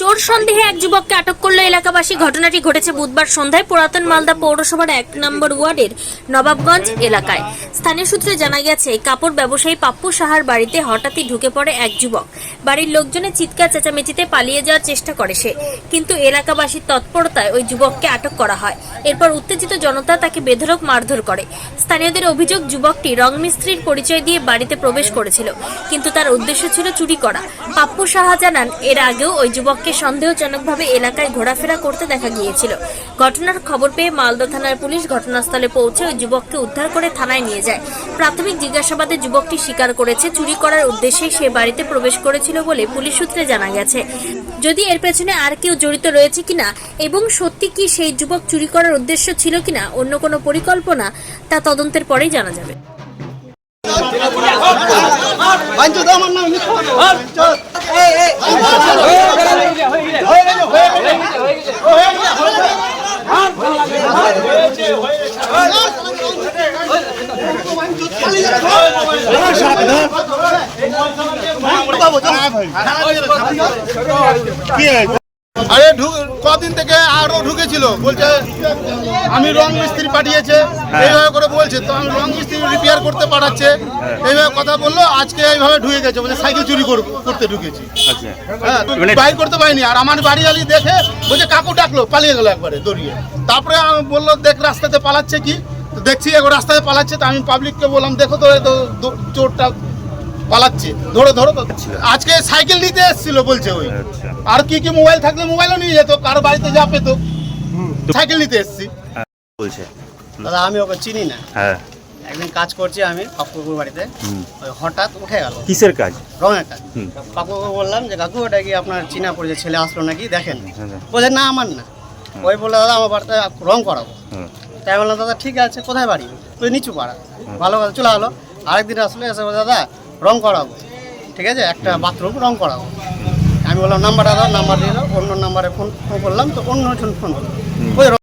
চোর সন্দেহে এক যুবককে আটক করল এলাকাবাসী। ঘটনাটি ঘটেছে বুধবার সন্ধ্যায় পুরাতন মালদা পৌরসভার এক নম্বর ওয়ার্ডের নবাবগঞ্জ এলাকায়। স্থানীয় সূত্রে জানা গেছে, কাপড় ব্যবসায়ী পাপ্পু সাহার বাড়িতে হঠাৎই ঢুকে পড়ে এক যুবক। বাড়ির লোকজনের চিৎকার, চেঁচামেচিতে পালিয়ে যাওয়ার চেষ্টা করে সে। কিন্তু এলাকাবাসীর তৎপরতায় ওই যুবককে আটক করা হয়। এরপর উত্তেজিত জনতা তাকে বেধড়ক মারধর করে। স্থানীয়দের অভিযোগ, যুবকটি রং মিস্ত্রির পরিচয় দিয়ে বাড়িতে প্রবেশ করেছিল, কিন্তু তার উদ্দেশ্য ছিল চুরি করা। পাপ্পু সাহা জানান, এর আগেও ওই যুবককে সন্দেহজনকভাবে এলাকায় ঘোরাফেরা করতে দেখা গিয়েছিল। ঘটনার খবর পেয়ে মালদা থানার পুলিশ ঘটনাস্থলে পৌঁছে ওই যুবককে উদ্ধার করে থানায় নিয়ে যায়। প্রাথমিক জিজ্ঞাসাবাদে যুবকটি স্বীকার করেছে। চুরি করার উদ্দেশ্যেই সে বাড়িতে প্রবেশ করেছিল বলে পুলিশ সূত্রে জানা গেছে। যদি এর পেছনে আর কেউ জড়িত রয়েছে কিনা এবং সত্যি কি সেই যুবক চুরি করার উদ্দেশ্য ছিল কিনা অন্য কোনো পরিকল্পনা তা তদন্তের পরেই জানা যাবে। পাঞ্চু আরে কদিন থেকে আরও ঢুকেছিল বলছে আমি রং মিস্ত্রি পাঠিয়েছে। এইভাবে করে বলছে তো আমি রং মিস্ত্রি রিপেয়ার করতে পাঠাচ্ছে। এইভাবে কথা বলল আজকে এইভাবে ঢুকে গেছে বলছে সাইকেল চুরি কর- করতে ঢুকেছি। আচ্ছা। হ্যাঁ মানে- বাইর করতে পারিনি। আর আমার বাড়ি আলি দেখে বলছে কাকু ডাকলো পালিয়ে গেল একবারে দৌড়িয়ে। তারপরে আমি বলল দেখ রাস্তাতে পালাচ্ছে কি? দেখছি এখন রাস্তায় পালাচ্ছে। তো আমি পাবলিককে বললাম দেখো তো চোরটা পালাচ্ছে। ধরো ধরো আজকে সাইকেল নিতে এসেছিল বলছে ওই। আচ্ছা। আর কি কি মোবাইল থাকলে মোবাইলও নিয়ে যেত কারও বাড়িতে যা পেতো। সাইকেল নিতে এসেছি। বলছে। দাদা আমি ওকে চিনি না। হ্যাঁ। একদিন কাজ করছি আমি পাপ্পুকুর বাড়িতে। ওই হঠাৎ উঠে গেল। কিসের কাজ? রঙের কাজ। পাপ্পুকে বললাম যে কাকু ওটা কি আপনার চিনা পরিচয় ছেলে আসলো নাকি? দেখেন। হ্যাঁ। বলে না আমার না। ওই বলল দাদা আমার বাড়িতে রং করাবো। তাই বললাম দাদা ঠিক আছে কোথায় বাড়ি? তুই নিচু পাড়া। ভালো কথা চলে হলো আরেকদিন আসলে এসে বলে, দাদা রং করাবো। ঠিক আছে? একটা বাথরুম রং করাবো। আমি বললাম নাম্বারটা দাও নাম্বার দিয়ে দাও। অন্য নাম্বারে ফোন ফোন করলাম তো অন্যজন ফোন করলাম ওই